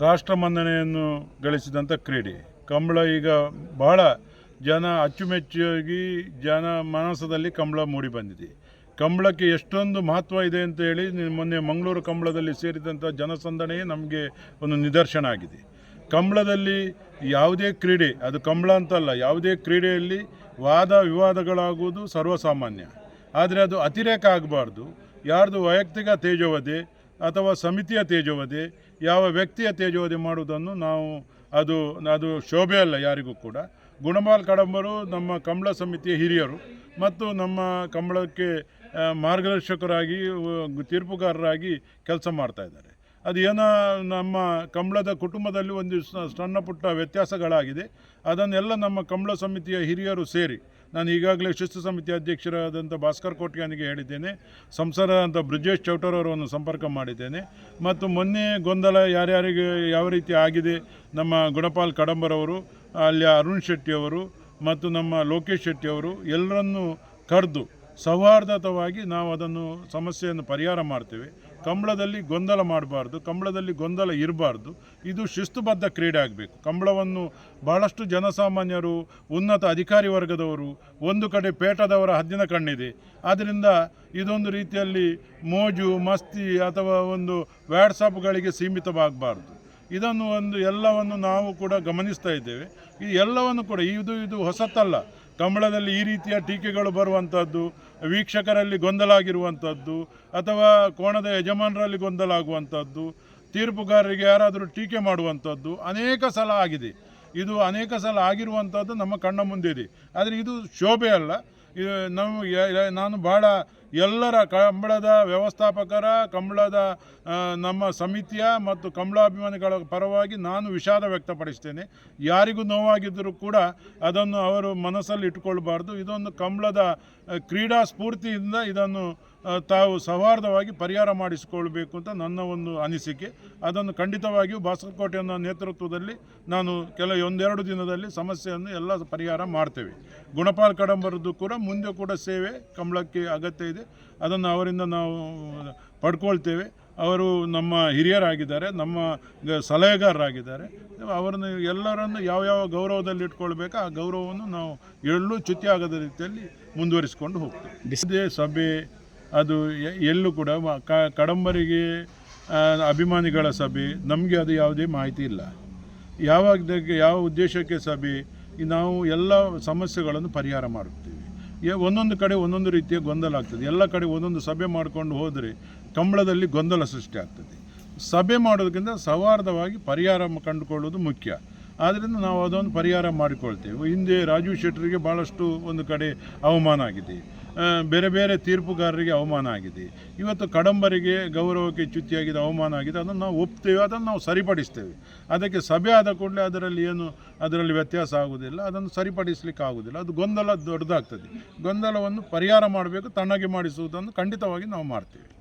ರಾಷ್ಟ್ರ ಮನ್ನಣೆಯನ್ನು ಗಳಿಸಿದಂಥ ಕ್ರೀಡೆ. ಕಂಬಳ ಈಗ ಬಹಳ ಜನ ಅಚ್ಚುಮೆಚ್ಚಾಗಿ ಜನ ಮಾನಸದಲ್ಲಿ ಕಂಬಳ ಮೂಡಿ ಬಂದಿದೆ. ಕಂಬಳಕ್ಕೆ ಎಷ್ಟೊಂದು ಮಹತ್ವ ಇದೆ ಅಂತ ಹೇಳಿ ಮೊನ್ನೆ ಮಂಗಳೂರು ಕಂಬಳದಲ್ಲಿ ಸೇರಿದಂಥ ಜನಸಂದಣೆಯೇ ನಮಗೆ ಒಂದು ನಿದರ್ಶನ ಆಗಿದೆ. ಕಂಬಳದಲ್ಲಿ ಯಾವುದೇ ಕ್ರೀಡೆ, ಅದು ಕಂಬಳ ಅಂತಲ್ಲ, ಯಾವುದೇ ಕ್ರೀಡೆಯಲ್ಲಿ ವಾದ ವಿವಾದಗಳಾಗುವುದು ಸರ್ವಸಾಮಾನ್ಯ. ಆದರೆ ಅದು ಅತಿರೇಕ ಆಗಬಾರ್ದು. ಯಾರ್ದು ವೈಯಕ್ತಿಕ ತೇಜೋವಧೆ ಅಥವಾ ಸಮಿತಿಯ ತೇಜೋವಧೆ ಯಾವ ವ್ಯಕ್ತಿಯ ತೇಜೋವಧಿ ಮಾಡುವುದನ್ನು ನಾವು, ಅದು ಅದು ಶೋಭೆ ಅಲ್ಲ ಯಾರಿಗೂ ಕೂಡ. ಗುಣಮಾಲ್ ಕಡಂಬರು ನಮ್ಮ ಕಂಬಳ ಸಮಿತಿಯ ಹಿರಿಯರು ಮತ್ತು ನಮ್ಮ ಕಂಬಳಕ್ಕೆ ಮಾರ್ಗದರ್ಶಕರಾಗಿ ತೀರ್ಪುಗಾರರಾಗಿ ಕೆಲಸ ಮಾಡ್ತಾ ಇದ್ದಾರೆ. ಅದು ಏನೋ, ನಮ್ಮ ಕಂಬಳದ ಕುಟುಂಬದಲ್ಲಿ ಒಂದು ಸಣ್ಣ ಪುಟ್ಟ ವ್ಯತ್ಯಾಸಗಳಾಗಿದೆ. ಅದನ್ನೆಲ್ಲ ನಮ್ಮ ಕಂಬಳ ಸಮಿತಿಯ ಹಿರಿಯರು ಸೇರಿ ನಾನು ಈಗಾಗಲೇ ಶಿಸ್ತು ಸಮಿತಿ ಅಧ್ಯಕ್ಷರಾದಂಥ ಭಾಸ್ಕರ್ ಕೋಟ್ಯಾನಿಗೆ ಹೇಳಿದ್ದೇನೆ. ಸಂಸದರಾದಂಥ ಬ್ರಿಜೇಶ್ ಚೌಟರ್ ಅವರನ್ನು ಸಂಪರ್ಕ ಮಾಡಿದ್ದೇನೆ. ಮತ್ತು ಮೊನ್ನೆ ಗೊಂದಲ ಯಾರ್ಯಾರಿಗೆ ಯಾವ ರೀತಿ ಆಗಿದೆ, ನಮ್ಮ ಗುಣಪಾಲ್ ಕಡಂಬರವರು ಅಲ್ಲಿ ಅರುಣ್ ಶೆಟ್ಟಿಯವರು ಮತ್ತು ನಮ್ಮ ಲೋಕೇಶ್ ಶೆಟ್ಟಿಯವರು ಎಲ್ಲರನ್ನೂ ಕರೆದು ಸೌಹಾರ್ದತವಾಗಿ ನಾವು ಅದನ್ನು ಸಮಸ್ಯೆಯನ್ನು ಪರಿಹಾರ ಮಾಡ್ತೇವೆ. ಕಂಬಳದಲ್ಲಿ ಗೊಂದಲ ಮಾಡಬಾರ್ದು, ಕಂಬಳದಲ್ಲಿ ಗೊಂದಲ ಇರಬಾರ್ದು. ಇದು ಶಿಸ್ತುಬದ್ಧ ಕ್ರೀಡೆ ಆಗಬೇಕು. ಕಂಬಳವನ್ನು ಬಹಳಷ್ಟು ಜನಸಾಮಾನ್ಯರು, ಉನ್ನತ ಅಧಿಕಾರಿ ವರ್ಗದವರು, ಒಂದು ಕಡೆ ಪೇಟದವರ ಹದ್ದಿನ ಕಣ್ಣಿದೆ. ಆದ್ದರಿಂದ ಇದೊಂದು ರೀತಿಯಲ್ಲಿ ಮೋಜು, ಮಸ್ತಿ ಅಥವಾ ಒಂದು ವ್ಯಾಟ್ಸಪ್ಗಳಿಗೆ ಸೀಮಿತವಾಗಬಾರ್ದು. ಇದನ್ನು ಒಂದು ಎಲ್ಲವನ್ನು ನಾವು ಕೂಡ ಗಮನಿಸ್ತಾ ಇದ್ದೇವೆ. ಈ ಎಲ್ಲವನ್ನು ಕೂಡ, ಇದು ಇದು ಹೊಸತಲ್ಲ. ಕಂಬಳದಲ್ಲಿ ಈ ರೀತಿಯ ಟೀಕೆಗಳು ಬರುವಂಥದ್ದು ವೀಕ್ಷಕರಲ್ಲಿ ಗೊಂದಲ ಆಗಿರುವಂಥದ್ದು ಅಥವಾ ಕೋಣದ ಯಜಮಾನರಲ್ಲಿ ಗೊಂದಲ ಆಗುವಂಥದ್ದು ತೀರ್ಪುಗಾರರಿಗೆ ಯಾರಾದರೂ ಟೀಕೆ ಮಾಡುವಂಥದ್ದು ಅನೇಕ ಸಲ ಆಗಿದೆ. ಇದು ಅನೇಕ ಸಲ ಆಗಿರುವಂಥದ್ದು ನಮ್ಮ ಕಣ್ಣ ಮುಂದೆ ಇದೆ. ಆದರೆ ಇದು ಶೋಭೆ ಅಲ್ಲ. ಇದು ಯ- ನಾನು ಭಾಳ ಎಲ್ಲರ ಕಂಬಳದ ವ್ಯವಸ್ಥಾಪಕರ, ಕಂಬಳದ ನಮ್ಮ ಸಮಿತಿಯ ಮತ್ತು ಕಂಬಳಾಭಿಮಾನಿಗಳ ಪರವಾಗಿ ನಾನು ವಿಷಾದ ವ್ಯಕ್ತಪಡಿಸ್ತೇನೆ. ಯಾರಿಗೂ ನೋವಾಗಿದ್ದರೂ ಕೂಡ ಅದನ್ನು ಅವರು ಮನಸ್ಸಲ್ಲಿ ಇಟ್ಟುಕೊಳ್ಬಾರ್ದು. ಇದೊಂದು ಕಂಬಳದ ಕ್ರೀಡಾ ಸ್ಫೂರ್ತಿಯಿಂದ ಇದನ್ನು ತಾವು ಸೌಹಾರ್ದವಾಗಿ ಪರಿಹಾರ ಮಾಡಿಸಿಕೊಳ್ಬೇಕು ಅಂತ ನನ್ನ ಒಂದು ಅನಿಸಿಕೆ. ಅದನ್ನು ಖಂಡಿತವಾಗಿಯೂ ಬಾಸರಕೋಟೆಯ ನೇತೃತ್ವದಲ್ಲಿ ನಾನು ಕೆಲ, ಒಂದೆರಡು ದಿನದಲ್ಲಿ ಸಮಸ್ಯೆಯನ್ನು ಎಲ್ಲ ಪರಿಹಾರ ಮಾಡ್ತೇವೆ. ಗುಣಪಾಲ್ ಕಡಂಬರದ್ದು ಕೂಡ ಮುಂದೆ ಕೂಡ ಸೇವೆ, ಕಂಬಳಕ್ಕೆ ಅಗತ್ಯ ಅದನ್ನು ಅವರಿಂದ ನಾವು ಪಡ್ಕೊಳ್ತೇವೆ. ಅವರು ನಮ್ಮ ಹಿರಿಯರಾಗಿದ್ದಾರೆ, ನಮ್ಮ ಸಲಹೆಗಾರರಾಗಿದ್ದಾರೆ. ಅವರನ್ನು ಎಲ್ಲರನ್ನು ಯಾವ ಯಾವ ಗೌರವದಲ್ಲಿ ಇಟ್ಕೊಳ್ಬೇಕು, ಆ ಗೌರವವನ್ನು ನಾವು ಎಲ್ಲೂ ಚ್ಯುತಿ ಆಗದ ರೀತಿಯಲ್ಲಿ ಮುಂದುವರಿಸಿಕೊಂಡು ಹೋಗ್ತೇವೆ. ಇದೇ ಸಭೆ, ಅದು ಎಲ್ಲೂ ಕೂಡ ಕಡಂಬರಿಗೆ ಅಭಿಮಾನಿಗಳ ಸಭೆ, ನಮಗೆ ಅದು ಯಾವುದೇ ಮಾಹಿತಿ ಇಲ್ಲ. ಯಾವಾಗ ಯಾವ ಉದ್ದೇಶಕ್ಕೆ ಸಭೆ ನಾವು ಎಲ್ಲ ಸಮಸ್ಯೆಗಳನ್ನು ಪರಿಹಾರ ಮಾಡುತ್ತೇವೆ. ಒಂದೊಂದು ಕಡೆ ಒಂದೊಂದು ರೀತಿಯ ಗೊಂದಲ ಆಗ್ತದೆ. ಎಲ್ಲ ಕಡೆ ಒಂದೊಂದು ಸಭೆ ಮಾಡಿಕೊಂಡು ಹೋದರೆ ಕಂಬಳದಲ್ಲಿ ಗೊಂದಲ ಸೃಷ್ಟಿ ಆಗ್ತದೆ. ಸಭೆ ಮಾಡೋದಕ್ಕಿಂತ ಸೌಹಾರ್ದವಾಗಿ ಪರಿಹಾರ ಕಂಡುಕೊಳ್ಳೋದು ಮುಖ್ಯ. ಆದ್ದರಿಂದ ನಾವು ಅದೊಂದು ಪರಿಹಾರ ಮಾಡಿಕೊಳ್ತೇವೆ. ಹಿಂದೆ ರಾಜೀವ್ ಶೆಟ್ಟರಿಗೆ ಭಾಳಷ್ಟು ಒಂದು ಕಡೆ ಅವಮಾನ ಆಗಿದೆ. ಬೇರೆ ಬೇರೆ ತೀರ್ಪುಗಾರರಿಗೆ ಅವಮಾನ ಆಗಿದೆ. ಇವತ್ತು ಕಡಂಬರಿಗೆ ಗೌರವಕ್ಕೆ ಚ್ಯುತಿಯಾಗಿದೆ ಅವಮಾನ ಆಗಿದೆ. ಅದನ್ನು ನಾವು ಒಪ್ತೇವೆ, ಅದನ್ನು ನಾವು ಸರಿಪಡಿಸ್ತೇವೆ. ಅದಕ್ಕೆ ಸಭೆ ಆದ ಕೂಡಲೇ ಅದರಲ್ಲಿ ಏನು, ಅದರಲ್ಲಿ ವ್ಯತ್ಯಾಸ ಆಗುವುದಿಲ್ಲ. ಅದನ್ನು ಸರಿಪಡಿಸಲಿಕ್ಕೆ ಆಗುವುದಿಲ್ಲ. ಅದು ಗೊಂದಲ ದೊಡ್ಡದಾಗ್ತದೆ. ಗೊಂದಲವನ್ನು ಪರಿಹಾರ ಮಾಡಬೇಕು, ತಣ್ಣಗೆ ಮಾಡಿಸುವುದನ್ನು ಖಂಡಿತವಾಗಿ ನಾವು ಮಾಡ್ತೇವೆ.